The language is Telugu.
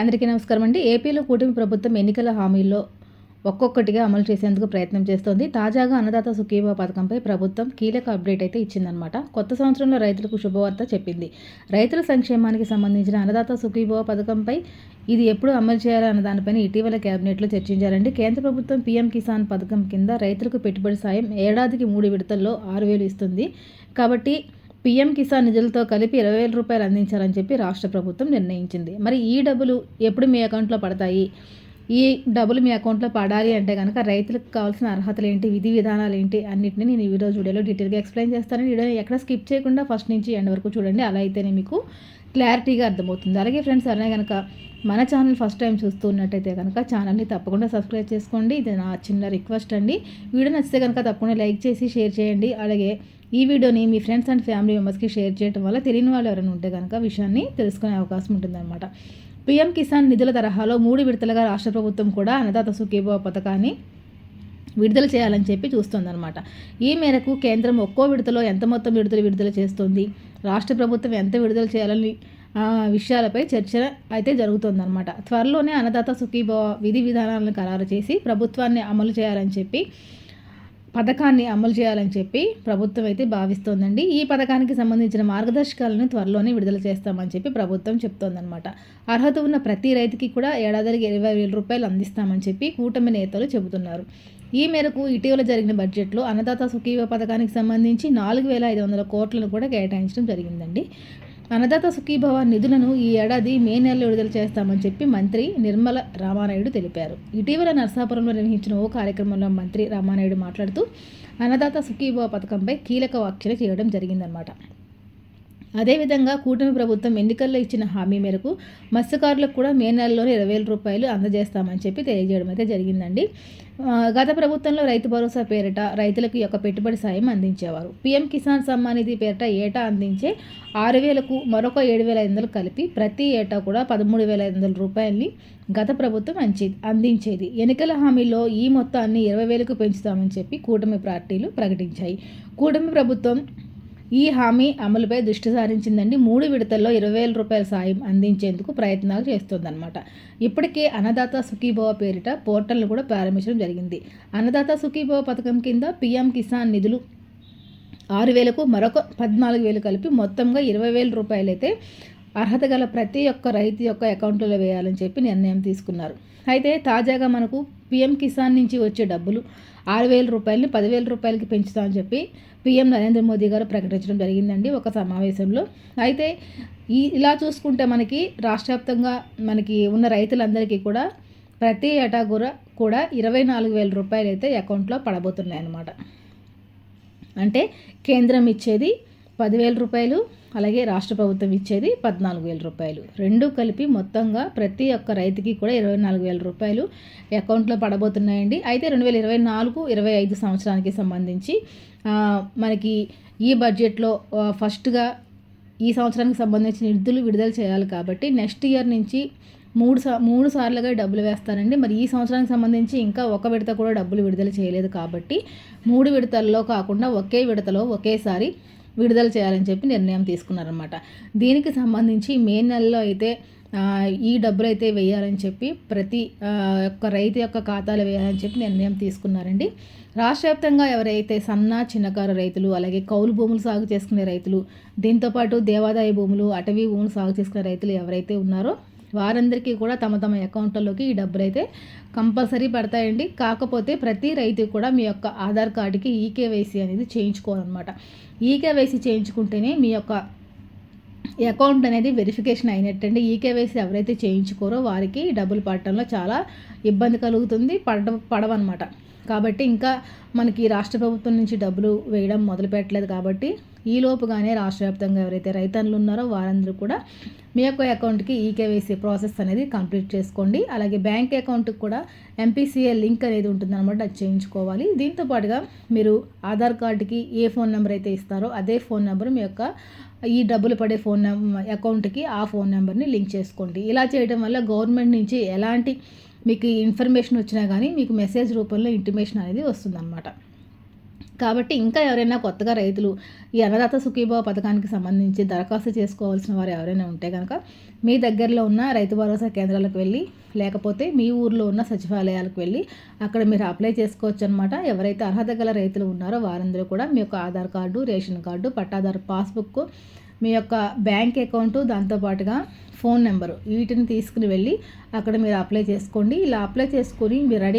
అందరికీ నమస్కారం అండి. ఏపీలో కూటమి ప్రభుత్వం ఎన్నికల హామీల్లో ఒక్కొక్కటిగా అమలు చేసేందుకు ప్రయత్నం చేస్తోంది. తాజాగా అన్నదాత సుఖీభా పథకంపై ప్రభుత్వం కీలక అప్డేట్ అయితే ఇచ్చిందనమాట కొత్త సంవత్సరంలో రైతులకు శుభవార్త చెప్పింది. రైతుల సంక్షేమానికి సంబంధించిన అన్నదాత సుఖీభవ పథకంపై ఇది ఎప్పుడు అమలు చేయాలన్న దానిపైన ఇటీవల కేబినెట్లో చర్చించారండి. కేంద్ర ప్రభుత్వం పీఎం కిసాన్ పథకం కింద రైతులకు పెట్టుబడి సాయం ఏడాదికి మూడు విడతల్లో ఆరు వేలు ఇస్తుంది. కాబట్టి పీఎం కిసాన్ నిధులతో కలిపి ఇరవై వేల రూపాయలు అందించాలని చెప్పి రాష్ట్ర ప్రభుత్వం నిర్ణయించింది. మరి ఈ డబ్బులు ఎప్పుడు మీ అకౌంట్లో పడతాయి? ఈ డబ్బులు మీ అకౌంట్లో పడాలి అంటే కనుక రైతులకు కావాల్సిన అర్హతలు ఏంటి? విధి విధానాలు ఏంటి? అన్నింటినీ నేను ఈ రోజు వీడియోలో డీటెయిల్గా ఎక్స్ప్లెయిన్ చేస్తాను. వీడియోని ఎక్కడ స్కిప్ చేయకుండా ఫస్ట్ నుంచి ఎండ్ వరకు చూడండి. అలా అయితేనే మీకు క్లారిటీగా అర్థమవుతుంది. అలాగే ఫ్రెండ్స్ అలాగే కనుక మన ఛానల్ ఫస్ట్ టైం చూస్తూ ఉన్నట్టయితే కనుక ఛానల్ని తప్పకుండా సబ్స్క్రైబ్ చేసుకోండి. ఇది నా చిన్న రిక్వెస్ట్ అండి. వీడియో నచ్చితే కనుక తప్పకుండా లైక్ చేసి షేర్ చేయండి. అలాగే ఈ వీడియోని మీ ఫ్రెండ్స్ అండ్ ఫ్యామిలీ మెంబర్స్కి షేర్ చేయడం వల్ల తెలియని వాళ్ళు ఎవరైనా ఉంటే కనుక విషయాన్ని తెలుసుకునే అవకాశం ఉంటుందన్నమాట. పీఎం కిసాన్ నిధుల తరహాలో మూడు విడతలుగా రాష్ట్ర ప్రభుత్వం కూడా అన్నదాత సుఖీభవ పథకాన్ని విడుదల చేయాలని చెప్పి చూస్తోందనమాట ఈ మేరకు కేంద్రం ఒక్కో విడతలో ఎంత మొత్తం విడుదల విడుదల చేస్తుంది? రాష్ట్ర ప్రభుత్వం ఎంత విడుదల చేయాలని విషయాలపై చర్చ అయితే జరుగుతుందన్నమాట. త్వరలోనే అన్నదాత సుఖీభవ విధి విధానాలను ఖరారు చేసి ప్రభుత్వాన్ని అమలు చేయాలని చెప్పి పథకాన్ని అమలు చేయాలని చెప్పి ప్రభుత్వం అయితే భావిస్తోందండి. ఈ పథకానికి సంబంధించిన మార్గదర్శకాలను త్వరలోనే విడుదల చేస్తామని చెప్పి ప్రభుత్వం చెప్తోందనమాట అర్హత ఉన్న ప్రతి రైతుకి కూడా ఏడాదికి ఇరవై వేల రూపాయలు అందిస్తామని చెప్పి కూటమి నేతలు చెబుతున్నారు. ఈ మేరకు ఇటీవల జరిగిన బడ్జెట్లో అన్నదాత సుఖీవ పథకానికి సంబంధించి నాలుగు వేల ఐదు వందల కోట్లను కూడా కేటాయించడం జరిగిందండి. అన్నదాత సుఖీభవ నిధులను ఈ ఏడాది మే నెలలో విడుదల చేస్తామని చెప్పి మంత్రి నిర్మల రామానాయుడు తెలిపారు. ఇటీవల నర్సాపురంలో నిర్వహించిన ఓ కార్యక్రమంలో మంత్రి రామానాయుడు మాట్లాడుతూ అన్నదాత సుఖీభవ పథకంపై కీలక వ్యాఖ్యలు చేయడం జరిగిందనమాట అదేవిధంగా కూటమి ప్రభుత్వం ఎన్నికల్లో ఇచ్చిన హామీ మేరకు మత్స్యకారులకు కూడా మే నెలలోనే ఇరవై వేల రూపాయలు అందజేస్తామని చెప్పి తెలియజేయడం అయితే జరిగిందండి. గత ప్రభుత్వంలో రైతు భరోసా పేరిట రైతులకు యొక్క పెట్టుబడి సాయం అందించేవారు. పీఎం కిసాన్ సమ్మాన్ నిధి పేరిట ఏటా అందించే ఆరు వేలకు మరొక ఏడు వేల ఐదు వందలు కలిపి ప్రతి ఏటా కూడా పదమూడు వేల ఐదు వందల రూపాయలని గత ప్రభుత్వం అంచి అందించేది. ఎన్నికల హామీలో ఈ మొత్తాన్ని ఇరవై వేలకు పెంచుతామని చెప్పి కూటమి పార్టీలు ప్రకటించాయి. కూటమి ప్రభుత్వం ఈ హామీ అమలుపై దృష్టి సారించిందండి. మూడు విడతల్లో ఇరవై వేల రూపాయల సాయం అందించేందుకు ప్రయత్నాలు చేస్తుందన్నమాట. ఇప్పటికే అన్నదాత సుఖీభవ పేరిట పోర్టల్ను కూడా ప్రారంభించడం జరిగింది. అన్నదాత సుఖీభవ పథకం కింద పీఎం కిసాన్ నిధులు ఆరు వేలకు మరొక పద్నాలుగు వేలు కలిపి మొత్తంగా ఇరవై వేల రూపాయలైతే అర్హత గల ప్రతి ఒక్క రైతు యొక్క అకౌంట్లో వేయాలని చెప్పి నిర్ణయం తీసుకున్నారు. అయితే తాజాగా మనకు పీఎం కిసాన్ నుంచి వచ్చే డబ్బులు ఆరు వేల రూపాయలని పదివేల రూపాయలకి పెంచుతామని చెప్పి పీఎం నరేంద్ర మోదీ గారు ప్రకటించడం జరిగిందండి ఒక సమావేశంలో. అయితే ఈ ఇలా చూసుకుంటే మనకి రాష్ట్ర వ్యాప్తంగా మనకి ఉన్న రైతులందరికీ కూడా ప్రతి ఏటా కూడా కూడా ఇరవై నాలుగు వేల రూపాయలు అయితే అకౌంట్లో పడబోతున్నాయి అన్నమాట అంటే కేంద్రం ఇచ్చేది పదివేల రూపాయలు అలాగే రాష్ట్ర ప్రభుత్వం ఇచ్చేది పద్నాలుగు వేల రూపాయలు. రెండు కలిపి మొత్తంగా ప్రతి ఒక్క రైతుకి కూడా ఇరవై నాలుగు వేల రూపాయలు అకౌంట్లో పడబోతున్నాయండి. అయితే రెండు వేల ఇరవై నాలుగు ఇరవై ఐదు సంవత్సరానికి సంబంధించి మనకి ఈ బడ్జెట్లో ఫస్ట్గా ఈ సంవత్సరానికి సంబంధించి నిధులు విడుదల చేయాలి కాబట్టి నెక్స్ట్ ఇయర్ నుంచి మూడు సా మూడు సార్లుగా డబ్బులు వేస్తారండి. మరి ఈ సంవత్సరానికి సంబంధించి ఇంకా ఒక విడత కూడా డబ్బులు విడుదల చేయలేదు కాబట్టి మూడు విడతల్లో కాకుండా ఒకే విడతలో ఒకేసారి విడుదల చేయాలని చెప్పి నిర్ణయం తీసుకున్నారనమాట దీనికి సంబంధించి మే నెలలో అయితే ఈ డబ్బులు అయితే వేయాలని చెప్పి ప్రతి ఒక్క రైతు యొక్క ఖాతాలు వేయాలని చెప్పి నిర్ణయం తీసుకున్నారండి. రాష్ట్ర వ్యాప్తంగా ఎవరైతే సన్న చిన్నకారు రైతులు అలాగే కౌలు భూములు సాగు చేసుకునే రైతులు దీంతోపాటు దేవాదాయ భూములు అటవీ భూములు సాగు చేసుకునే రైతులు ఎవరైతే ఉన్నారో వారందరికీ కూడా తమ తమ అకౌంట్లలోకి ఈ డబ్బులు అయితే కంపల్సరీ పడతాయండి. కాకపోతే ప్రతి రైతు కూడా మీ యొక్క ఆధార్ కార్డుకి ఈకేవైసీ అనేది చేయించుకోవాలన్నమాట. ఈకేవైసీ చేయించుకుంటేనే మీ యొక్క అకౌంట్ అనేది వెరిఫికేషన్ అయినట్టండి. ఈకేవైసీ ఎవరైతే చేయించుకోరో వారికి డబ్బులు పడటంలో చాలా ఇబ్బంది కలుగుతుంది పడ పడవన్నమాట. కాబట్టి ఇంకా మనకి రాష్ట్ర ప్రభుత్వం నుంచి డబ్బులు వేయడం మొదలు పెట్టలేదు కాబట్టి ఈలోపుగానే రాష్ట్ర వ్యాప్తంగా ఎవరైతే రైతన్నులు ఉన్నారో వారందరూ కూడా మీ యొక్క అకౌంట్కి ఈకేవైసీ ప్రాసెస్ అనేది కంప్లీట్ చేసుకోండి. అలాగే బ్యాంక్ అకౌంట్కి కూడా ఎంపీసీఏ లింక్ అనేది ఉంటుందన్నమాట అది చేయించుకోవాలి. దీంతో పాటుగా మీరు ఆధార్ కార్డుకి ఏ ఫోన్ నెంబర్ అయితే ఇస్తారో అదే ఫోన్ నెంబర్ మీ యొక్క ఈ డబ్బులు పడే ఫోన్ నెంబర్ అకౌంట్కి ఆ ఫోన్ నెంబర్ని లింక్ చేసుకోండి. ఇలా చేయడం వల్ల గవర్నమెంట్ నుంచి ఎలాంటి మీకు ఇన్ఫర్మేషన్ వచ్చినా కానీ మీకు మెసేజ్ రూపంలో ఇంటిమేషన్ అనేది వస్తుందన్నమాట. కాబట్టి ఇంకా ఎవరైనా కొత్తగా రైతులు ఈ అన్నదాత సుఖీభావ పథకానికి సంబంధించి దరఖాస్తు చేసుకోవాల్సిన వారు ఎవరైనా ఉంటే కనుక మీ దగ్గరలో ఉన్న రైతు భరోసా కేంద్రాలకు వెళ్ళి లేకపోతే మీ ఊర్లో ఉన్న సచివాలయాలకు వెళ్ళి అక్కడ మీరు అప్లై చేసుకోవచ్చు అనమాట ఎవరైతే అర్హత గల రైతులు ఉన్నారో వారందరూ కూడా మీ యొక్క ఆధార్ కార్డు రేషన్ కార్డు పట్టాదారు పాస్బుక్ మీ యొక్క బ్యాంక్ అకౌంటు దాంతోపాటుగా ఫోన్ నెంబరు వీటిని తీసుకుని వెళ్ళి అక్కడ మీరు అప్లై చేసుకోండి. ఇలా అప్లై చేసుకొని మీరు రెడీ